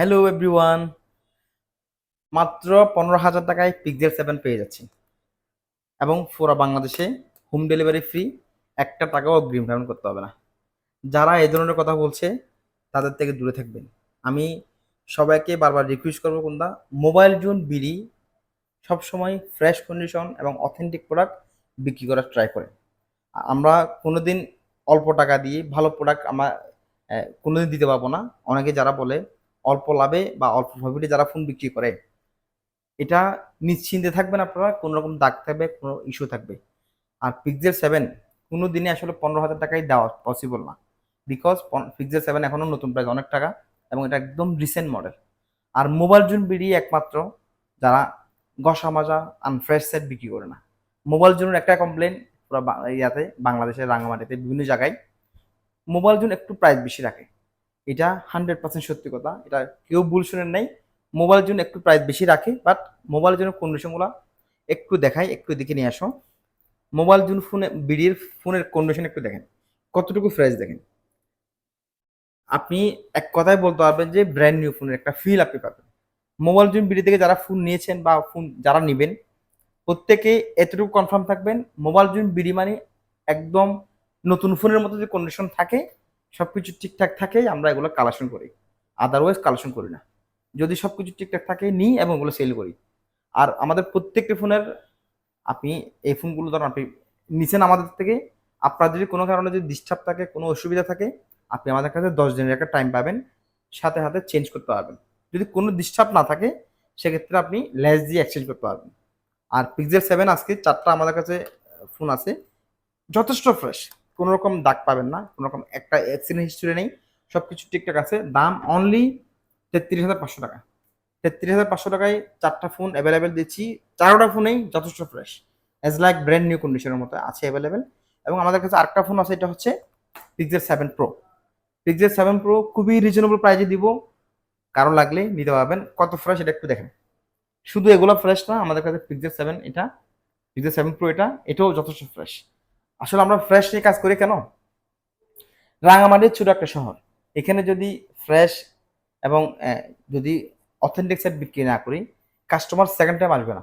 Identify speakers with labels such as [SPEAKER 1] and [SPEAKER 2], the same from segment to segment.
[SPEAKER 1] Hello everyone মাত্র পনেরো হাজার টাকায় পিক্সেল সেভেন পেয়ে যাচ্ছি। এবং পুরো বাংলাদেশে হোম ডেলিভারি ফ্রি একটা টাকাও অগ্রিম পেমেন্ট করতে হবে না। যারা এই ধরনের কথা বলছে তাদের থেকে দূরে থাকবেন। আমি সবাইকে বারবার রিকোয়েস্ট করব কোনটা মোবাইল জোন বিডি সবসময় ফ্রেশ কন্ডিশন এবং অথেন্টিক প্রোডাক্ট বিক্রি করার ট্রাই করে আমরা কোনো দিন অল্প টাকা দিয়ে ভালো প্রোডাক্ট আমরা আহ, কোনোদিন দিতে পারব না। অনেকে যারা বলে অল্প লাভে বা অল্প প্রফিটে যারা ফোন বিক্রি করে, এটা নিশ্চিন্তে থাকবেন আপনারা, কোনো রকম দাগ থাকবে, কোনো ইস্যু থাকবে। আর পিক্সেল সেভেন কোনো দিনে আসলে পনেরো হাজার টাকায় দেওয়া পসিবল না। বিকজ পিক্সেল সেভেন এখনও নতুন প্রাইস, অনেক টাকা, এবং এটা একদম রিসেন্ট মডেল আর মোবাইল জুন বেরিয়ে একমাত্র যারা গসা মাজা আনফ্রেশ সেট বিক্রি করে না। মোবাইল জুনের একটা কমপ্লেন পুরো ইয়াতে, বাংলাদেশের রাঙামাটিতে, বিভিন্ন জায়গায়। মোবাইল জুন একটু প্রাইস বেশি রাখে। এটা হান্ড্রেড পার্সেন্ট সত্যি কথা। এটা কেউ ভুল শুনেন নাই। মোবাইলের জন্য একটু প্রাইস বেশি রাখে বাট মোবাইলের জন্য কন্ডিশনগুলো একটু দেখাই, একটু দেখে নিয়ে আসো। মোবাইল জুন ফোনে বিডির ফোনের কন্ডিশন একটু দেখেন। কতটুকু ফ্রেশ দেখেন? আপনি এক কথায় বলতে পারবেন যে ব্র্যান্ড নিউ ফোনের একটা ফিল আপনি পাবেন। মোবাইল জুন বিডি থেকে যারা ফোন নিয়েছেন বা ফোন যারা নেবেন, প্রত্যেকে এতটুকু কনফার্ম থাকবেন মোবাইল জুন বিডি মানে একদম নতুন ফোনের মতো যে কন্ডিশন থাকে সবকিছু ঠিকঠাক থাকে আমরা এগুলো কালেকশন করি। আদারওয়াইজ কালেকশন করি না। যদি সব কিছু ঠিকঠাক থাকে, নিই এবং ওগুলো সেল করি। আর আমাদের প্রত্যেকটি ফোনের আপনি এই ফোনগুলো ধরুন, আপনি নিছেন আমাদের থেকে, আপনার যদি কোনো কারণে যদি ডিস্টার্ব থাকে, কোনো অসুবিধা থাকে, আপনি আমাদের কাছে দশ দিনের একটা টাইম পাবেন, সাথে সাথে চেঞ্জ করতে পারবেন। যদি কোনো ডিস্টার্ব না থাকে, সেক্ষেত্রে আপনি লেস দিয়ে এক্সচেঞ্জ করতে পারবেন। আর পিক্সেল সেভেন আজকে চারটা আমাদের কাছে ফোন আছে, যথেষ্ট ফ্রেশ কোনো রকম দাগ পাবেন না কোনো রকম একটা অ্যাক্সিডেন্ট হিস্ট্রি নেই সব কিছু ঠিকঠাক আছে। দাম অনলি তেত্রিশ হাজার পাঁচশো টাকা। তেত্রিশ হাজার পাঁচশো টাকায় চারটা ফোন অ্যাভেলেবেল দিচ্ছি। চারোটা ফোনেই যথেষ্ট fresh as like brand new কন্ডিশনের মতো আছে অ্যাভেলেবেল এবং আমাদের কাছে আরেকটা ফোন আছে, এটা হচ্ছে Pixel seven pro Pixel seven pro খুবই রিজনেবল প্রাইজে দিব। কারও লাগলে নিতে পারবেন। কত ফ্রেশ এটা একটু দেখেন। শুধু এগুলো ফ্রেশ না, আমাদের কাছে পিক্সেল সেভেন এটা পিক্সেল সেভেন প্রো এটা, এটাও যথেষ্ট ফ্রেশ আসলে আমরা ফ্রেশ নিয়ে কাজ করি কেন? রাঙামাটির ছোট একটা শহর। এখানে যদি ফ্রেশ এবং যদি অথেন্টিক সেট বিক্রি না করি কাস্টমার সেকেন্ড টাইম আসবে না।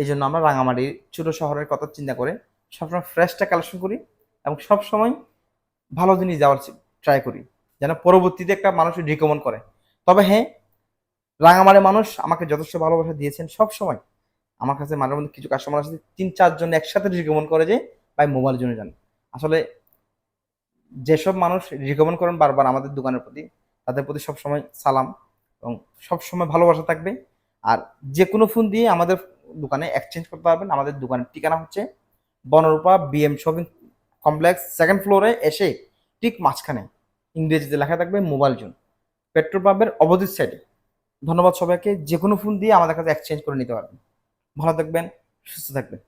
[SPEAKER 1] এই জন্য আমরা রাঙামাটির ছোট শহরের কথা চিন্তা করে সবসময় ফ্রেশটা কালেকশন করি এবং সবসময় ভালো জিনিস যাওয়ার ট্রাই করি। যেন পরবর্তীতে একটা মানুষ রিকমেন্ড করে। তবে হ্যাঁ রাঙামাটির মানুষ আমাকে যথেষ্ট ভালোবাসা দিয়েছেন সব সময় আমার কাছে মাঝে মধ্যে কিছু কাস্টমার আছে, তিন চারজন একসাথে রিকমেন্ড করে যে ভাই মোবাইল জন্য যান। আসলে যেসব মানুষ রিকমেন্ড করেন বারবার আমাদের দোকানের প্রতি, তাদের প্রতি সবসময় সালাম এবং সবসময় ভালোবাসা থাকবে। আর যে কোনো ফোন দিয়ে আমাদের দোকানে এক্সচেঞ্জ করতে পারবেন। আমাদের দোকানের ঠিকানা হচ্ছে Bonorupa BM shopping complex second ফ্লোরে এসে ঠিক মাঝখানে ইংরেজিতে লেখা থাকবে মোবাইল জোন। পেট্রোল পাম্পের অপোজিট সাইডে ধন্যবাদ সবাইকে। যে কোনো ফোন দিয়ে আমাদের কাছে এক্সচেঞ্জ করে নিতে পারবেন। ভালো থাকবেন, সুস্থ থাকবেন।